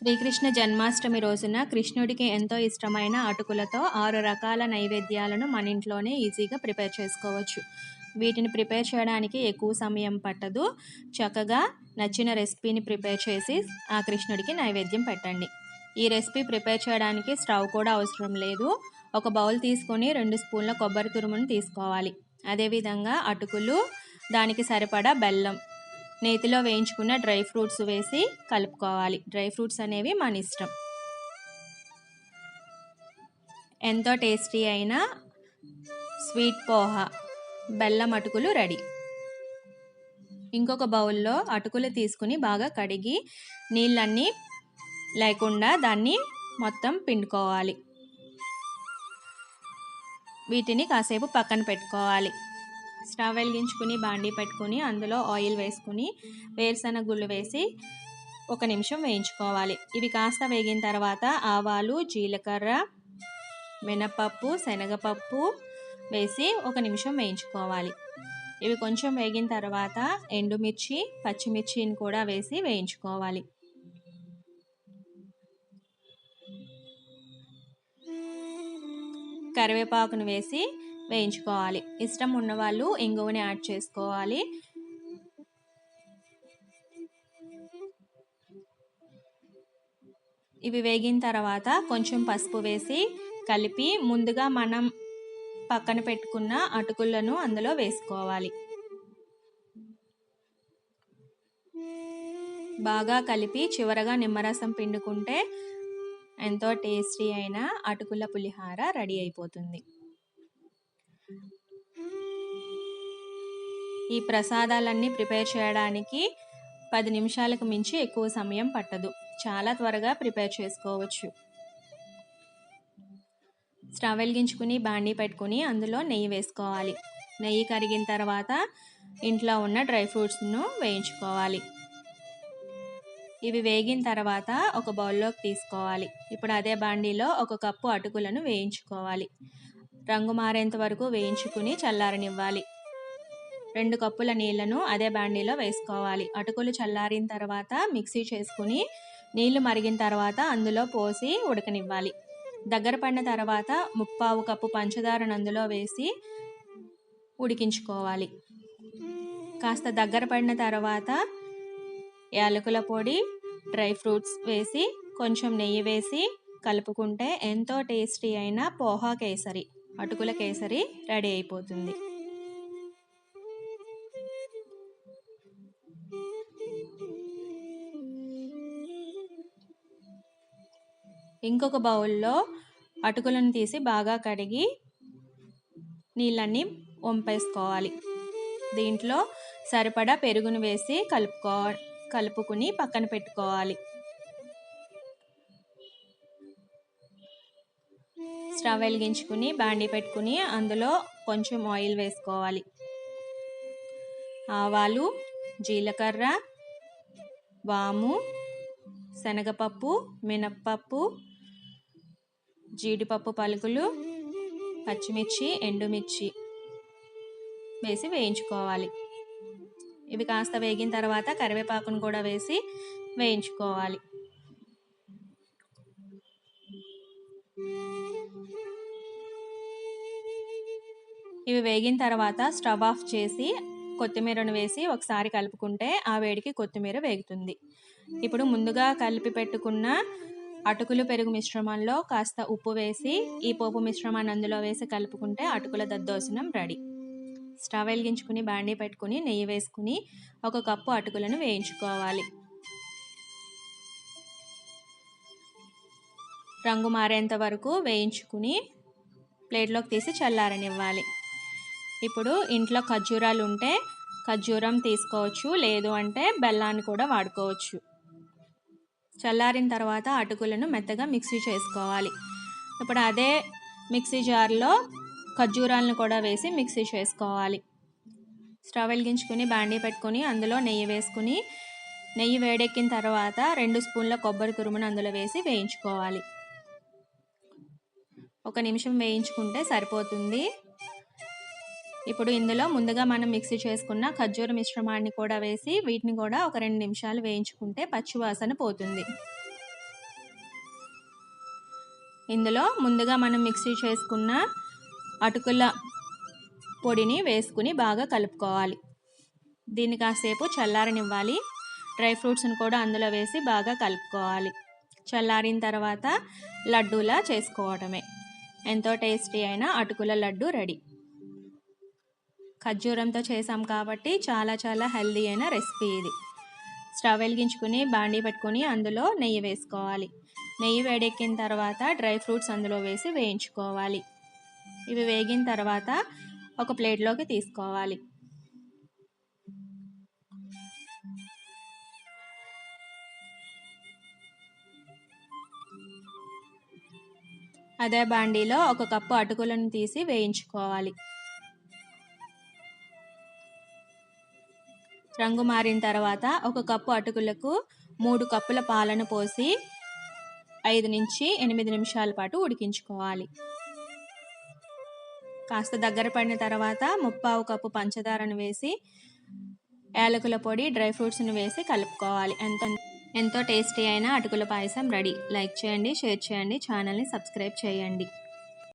శ్రీకృష్ణ జన్మాష్టమి రోజున కృష్ణుడికి ఎంతో ఇష్టమైన అటుకులతో ఆరు రకాల నైవేద్యాలను మన ఇంట్లోనే ఈజీగా ప్రిపేర్ చేసుకోవచ్చు. వీటిని ప్రిపేర్ చేయడానికి ఎక్కువ సమయం పట్టదు. చక్కగా నచ్చిన రెసిపీని ప్రిపేర్ చేసి ఆ కృష్ణుడికి నైవేద్యం పెట్టండి. ఈ రెసిపీ ప్రిపేర్ చేయడానికి స్టవ్ కూడా అవసరం లేదు. ఒక బౌల్ తీసుకొని రెండు స్పూన్ల కొబ్బరి తురుమును తీసుకోవాలి. అదేవిధంగా అటుకులు దానికి సరిపడా బెల్లం నేతిలో వేయించుకున్న డ్రై ఫ్రూట్స్ వేసి కలుపుకోవాలి. డ్రై ఫ్రూట్స్ అనేవి మన ఇష్టం. ఎంతో టేస్టీ అయిన స్వీట్ పోహా బెల్లం అటుకులు రెడీ. ఇంకొక బౌల్లో అటుకులు తీసుకుని బాగా కడిగి నీళ్ళన్నీ లేకుండా దాన్ని మొత్తం పిండుకోవాలి. వీటిని కాసేపు పక్కన పెట్టుకోవాలి. స్టవ్ వెలిగించుకుని బాండీ పెట్టుకుని అందులో ఆయిల్ వేసుకుని వేరుశనగ గుళ్ళు వేసి ఒక నిమిషం వేయించుకోవాలి. ఇవి కాస్త వేగిన తర్వాత ఆవాలు జీలకర్ర మినపప్పు శనగపప్పు వేసి ఒక నిమిషం వేయించుకోవాలి. ఇవి కొంచెం వేగిన తర్వాత ఎండుమిర్చి పచ్చిమిర్చిని కూడా వేసి వేయించుకోవాలి. కరివేపాకును వేసి వేయించుకోవాలి. ఇష్టం ఉన్నవాళ్ళు ఇంగువని యాడ్ చేసుకోవాలి. ఇవి వేగిన తర్వాత కొంచెం పసుపు వేసి కలిపి ముందుగా మనం పక్కన పెట్టుకున్న అటుకులను అందులో వేసుకోవాలి. బాగా కలిపి చివరగా నిమ్మరసం పిండుకుంటే ఎంతో టేస్టీ అయిన అటుకుల పులిహార రెడీ అయిపోతుంది. ఈ ప్రసాదాలన్నీ ప్రిపేర్ చేయడానికి పది నిమిషాలకు మించి ఎక్కువ సమయం పట్టదు. చాలా త్వరగా ప్రిపేర్ చేసుకోవచ్చు. స్టవ్ వెలిగించుకుని బాండీ పెట్టుకుని అందులో నెయ్యి వేసుకోవాలి. నెయ్యి కరిగిన తర్వాత ఇంట్లో ఉన్న డ్రై ఫ్రూట్స్ను వేయించుకోవాలి. ఇవి వేగిన తర్వాత ఒక బౌల్లోకి తీసుకోవాలి. ఇప్పుడు అదే బాండీలో ఒక కప్పు అటుకులను వేయించుకోవాలి. రంగు మారేంత వరకు వేయించుకుని చల్లారనివ్వాలి. రెండు కప్పుల నీళ్ళను అదే బాండీలో వేసుకోవాలి. అటుకులు చల్లారిన తర్వాత మిక్సీ చేసుకుని నీళ్ళు మరిగిన తర్వాత అందులో పోసి ఉడకనివ్వాలి. దగ్గర పడిన తర్వాత ముప్పావు కప్పు పంచదారను అందులో వేసి ఉడికించుకోవాలి. కాస్త దగ్గర పడిన తర్వాత యాలకుల పొడి డ్రై ఫ్రూట్స్ వేసి కొంచెం నెయ్యి వేసి కలుపుకుంటే ఎంతో టేస్టీ అయిన పోహా కేసరి. అటుకుల కేసరి రెడీ అయిపోతుంది. ఇంకొక బౌల్లో అటుకులను తీసి బాగా కడిగి నీళ్ళన్నీ వంపేసుకోవాలి. దీంట్లో సరిపడా పెరుగును వేసి కలుపుకో కలుపుకుని పక్కన పెట్టుకోవాలి. స్టవ్ వెలిగించుకుని బాండీ పెట్టుకుని అందులో కొంచెం ఆయిల్ వేసుకోవాలి. ఆవాలు జీలకర్ర వాము శనగపప్పు మినప్పప్పు జీడిపప్పు పలుకులు పచ్చిమిర్చి ఎండుమిర్చి వేసి వేయించుకోవాలి. ఇవి కాస్త వేగిన తర్వాత కరివేపాకును కూడా వేసి వేయించుకోవాలి. ఇవి వేగిన తర్వాత స్టవ్ ఆఫ్ చేసి కొత్తిమీరను వేసి ఒకసారి కలుపుకుంటే ఆ వేడికి కొత్తిమీర వేగుతుంది. ఇప్పుడు ముందుగా కలిపి పెట్టుకున్న అటుకులు పెరుగు మిశ్రమంలో కాస్త ఉప్పు వేసి ఈ పోపు మిశ్రమాన్ని అందులో వేసి కలుపుకుంటే అటుకుల దద్దోసనం రెడీ. స్టవ్ వెలిగించుకుని బాండీ పెట్టుకుని నెయ్యి వేసుకుని ఒక కప్పు అటుకులను వేయించుకోవాలి. రంగు మారేంత వరకు వేయించుకుని ప్లేట్లోకి తీసి చల్లారనివ్వాలి. ఇప్పుడు ఇంట్లో ఖర్జూరాలు ఉంటే ఖర్జూరం తీసుకోవచ్చు లేదు అంటే బెల్లాన్ని కూడా వాడుకోవచ్చు. చల్లారిన తర్వాత అటుకులను మెత్తగా మిక్సీ చేసుకోవాలి. ఇప్పుడు అదే మిక్సీ జార్లో ఖర్జూరాలను కూడా వేసి మిక్సీ చేసుకోవాలి. స్టవ్ వెలిగించుకుని బాండీ పెట్టుకొని అందులో నెయ్యి వేసుకుని నెయ్యి వేడెక్కిన తర్వాత రెండు స్పూన్ల కొబ్బరి తురుమును అందులో వేసి వేయించుకోవాలి. ఒక నిమిషం వేయించుకుంటే సరిపోతుంది. ఇప్పుడు ఇందులో ముందుగా మనం మిక్సీ చేసుకున్న ఖర్జూర మిశ్రమాన్ని కూడా వేసి వీటిని కూడా ఒక రెండు నిమిషాలు వేయించుకుంటే పచ్చివాసన పోతుంది. ఇందులో ముందుగా మనం మిక్సీ చేసుకున్న అటుకుల పొడిని వేసుకుని బాగా కలుపుకోవాలి. దీన్ని కాసేపు చల్లారనివ్వాలి. డ్రై ఫ్రూట్స్ని కూడా అందులో వేసి బాగా కలుపుకోవాలి. చల్లారిన తర్వాత లడ్డూలా చేసుకోవడమే ఎంతో టేస్టీ అయిన అటుకుల లడ్డు రెడీ. ఖర్జూరంతో చేసాం కాబట్టి చాలా చాలా హెల్దీ అయిన రెసిపీ ఇది. స్టవ్ వెలిగించుకుని బాండీ పెట్టుకొని అందులో నెయ్యి వేసుకోవాలి. నెయ్యి వేడెక్కిన తర్వాత డ్రై ఫ్రూట్స్ అందులో వేసి వేయించుకోవాలి. ఇవి వేగిన తర్వాత ఒక ప్లేట్లోకి తీసుకోవాలి. అదే బాండీలో ఒక కప్పు అటుకులను తీసి వేయించుకోవాలి. రంగు మారిన తర్వాత ఒక కప్పు అటుకులకు మూడు కప్పుల పాలను పోసి ఐదు నుంచి ఎనిమిది నిమిషాల పాటు ఉడికించుకోవాలి. కాస్త దగ్గర పడిన తర్వాత ముప్పావు కప్పు పంచదారను వేసి యాలకుల పొడి డ్రై ఫ్రూట్స్ని వేసి కలుపుకోవాలి. ఎంత ఎంతో టేస్టీ అయిన అటుకుల పాయసం రెడీ. లైక్ చేయండి షేర్ చేయండి ఛానల్ని సబ్స్క్రైబ్ చేయండి.